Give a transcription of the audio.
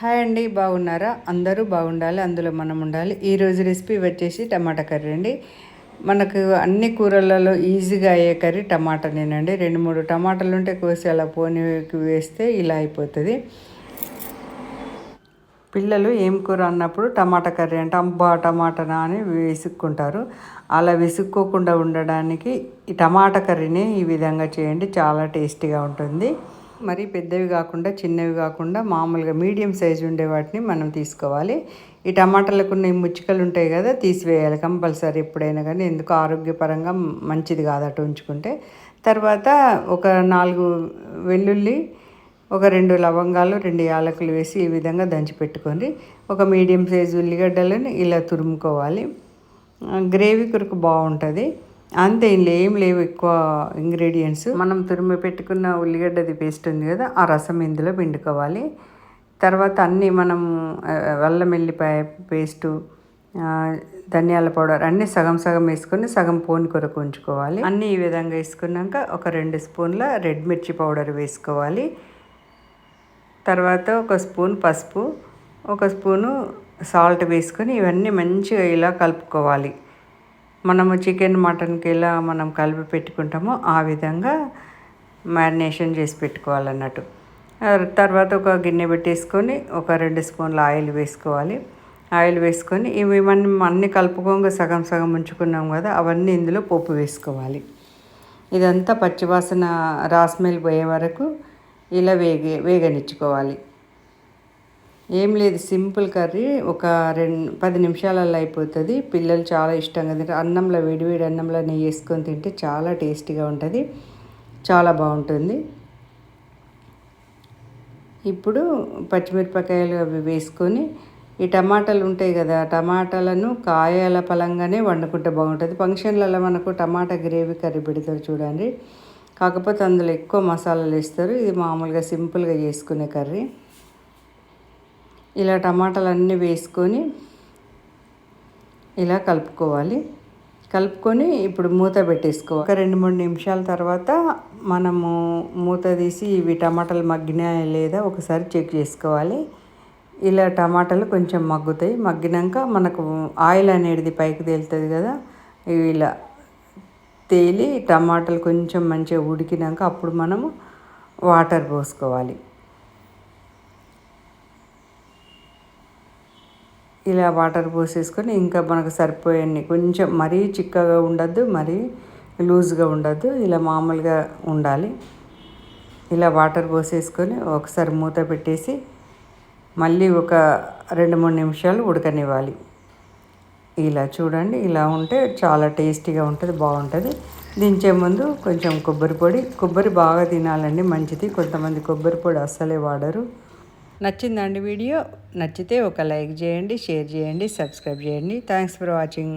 Hi అండి బాగున్నారా? అందరూ బాగుండాలి అందులో మనం ఉండాలి. ఈరోజు రెసిపీ వచ్చేసి టమాటా కర్రీ అండి. మనకు అన్ని కూరలలో ఈజీగా అయ్యే కర్రీ టమాటానేనండి రెండు మూడు టమాటాలు ఉంటే కోసి అలా పోనీకి వేస్తే ఇలా అయిపోతుంది. పిల్లలు ఏం కూర అన్నప్పుడు టమాటా కర్రీ అంటే అబ్బా టమాటానా అని విసుక్కుంటారు. అలా విసుక్కోకుండా ఉండడానికి ఈ టమాటా కర్రీని ఈ విధంగా చేయండి చాలా టేస్టీగా ఉంటుంది. మరి పెద్దవి కాకుండా చిన్నవి కాకుండా మామూలుగా మీడియం సైజు ఉండే వాటిని మనం తీసుకోవాలి. ఈ టమాటాలకు ఉన్న ఈ ముచ్చికలు ఉంటాయి కదా తీసివేయాలి కంపల్సరీ ఎప్పుడైనా కానీ. ఎందుకు? ఆరోగ్యపరంగా మంచిది కాదు అటు ఉంచుకుంటే. తర్వాత ఒక నాలుగు వెల్లుల్లి ఒక రెండు లవంగాలు రెండు యాలకులు వేసి ఈ విధంగా దంచి పెట్టుకొని ఒక మీడియం సైజు ఉల్లిగడ్డలను ఇలా తురుముకోవాలి. గ్రేవీ కొరకు బాగుంటుంది. అంతే ఇందులో ఏం లేవు ఎక్కువ ఇంగ్రీడియంట్స్ మనం తురిమి పెట్టుకున్న ఉల్లిగడ్డది పేస్ట్ ఉంది కదా ఆ రసం ఇందులో పిండుకోవాలి. తర్వాత అన్నీ మనం వెల్లం వెల్లిపాయ పేస్టు ధనియాల పౌడర్ అన్నీ సగం సగం వేసుకొని సగం పోని కొరకు ఉంచుకోవాలి. అన్నీ ఈ విధంగా వేసుకున్నాక ఒక రెండు స్పూన్ల రెడ్ మిర్చి పౌడర్ వేసుకోవాలి. తర్వాత ఒక స్పూన్ పసుపు ఒక స్పూను సాల్ట్ వేసుకొని ఇవన్నీ మంచిగా ఇలా కలుపుకోవాలి. మనము చికెన్ మటన్కి ఎలా మనం కలిపి పెట్టుకుంటామో ఆ విధంగా మ్యారినేషన్ చేసి పెట్టుకోవాలన్నట్టు. తర్వాత ఒక గిన్నె పెట్టేసుకొని ఒక రెండు స్పూన్ల ఆయిల్ వేసుకోవాలి. ఆయిల్ వేసుకొని ఇవి మనం అన్నీ కలుపుకోగా సగం సగం ఉంచుకున్నాం కదా అవన్నీ ఇందులో పోపు వేసుకోవాలి. ఇదంతా పచ్చివాసన రాస్మెల్ పోయే వరకు ఇలా వేగి వేగనిచ్చుకోవాలి. ఏం లేదు సింపుల్ కర్రీ. ఒక రెండు పది నిమిషాలలో అయిపోతుంది. పిల్లలు చాలా ఇష్టంగా తింటారు. అన్నంలో వేడివేడి అన్నంలో నెయ్యి వేసుకొని తింటే చాలా టేస్టీగా ఉంటుంది. చాలా బాగుంటుంది. ఇప్పుడు పచ్చిమిరపకాయలు అవి వేసుకొని ఈ టమాటాలు ఉంటాయి కదా టమాటాలను కాయల పలంగానే వండుకుంటే బాగుంటుంది. ఫంక్షన్లలో మనకు టమాటా గ్రేవీ కర్రీ పెడతారు చూడండి. కాకపోతే అందులో ఎక్కువ మసాలాలు వేస్తారు. ఇది మామూలుగా సింపుల్గా చేసుకునే కర్రీ. ఇలా టమాటాలు అన్నీ వేసుకొని ఇలా కలుపుకోవాలి. కలుపుకొని ఇప్పుడు మూత పెట్టేసుకోవాలి. ఒక రెండు మూడు నిమిషాల తర్వాత మనము మూత తీసి ఇవి టమాటాలు మగ్గినాయా లేదా ఒకసారి చెక్ చేసుకోవాలి. ఇలా టమాటాలు కొంచెం మగ్గుతాయి. మగ్గినాక మనకు ఆయిల్ అనేది పైకి తేలుతుంది కదా ఇలా తేలి టమాటాలు కొంచెం మంచిగా ఉడికినాక అప్పుడు మనము వాటర్ పోసుకోవాలి. ఇలా వాటర్ పోసేసుకొని ఇంకా మనకు సరిపోయాన్ని కొంచెం మరీ చిక్కగా ఉండద్దు మరీ లూజ్గా ఉండద్దు. ఇలా మామూలుగా ఉండాలి. ఇలా వాటర్ పోసేసుకొని ఒకసారి మూత పెట్టేసి మళ్ళీ ఒక రెండు మూడు నిమిషాలు ఉడకనివ్వాలి. ఇలా చూడండి ఇలా ఉంటే చాలా టేస్టీగా ఉంటుంది బాగుంటుంది. దించే ముందు కొంచెం కొబ్బరి పొడి. కొబ్బరి బాగా తినాలండి మంచిది. కొంతమంది కొబ్బరి పొడి అస్సలే వాడరు. నచ్చిందండి వీడియో నచ్చితే ఒక లైక్ చేయండి షేర్ చేయండి సబ్స్క్రైబ్ చేయండి. Thanks for watching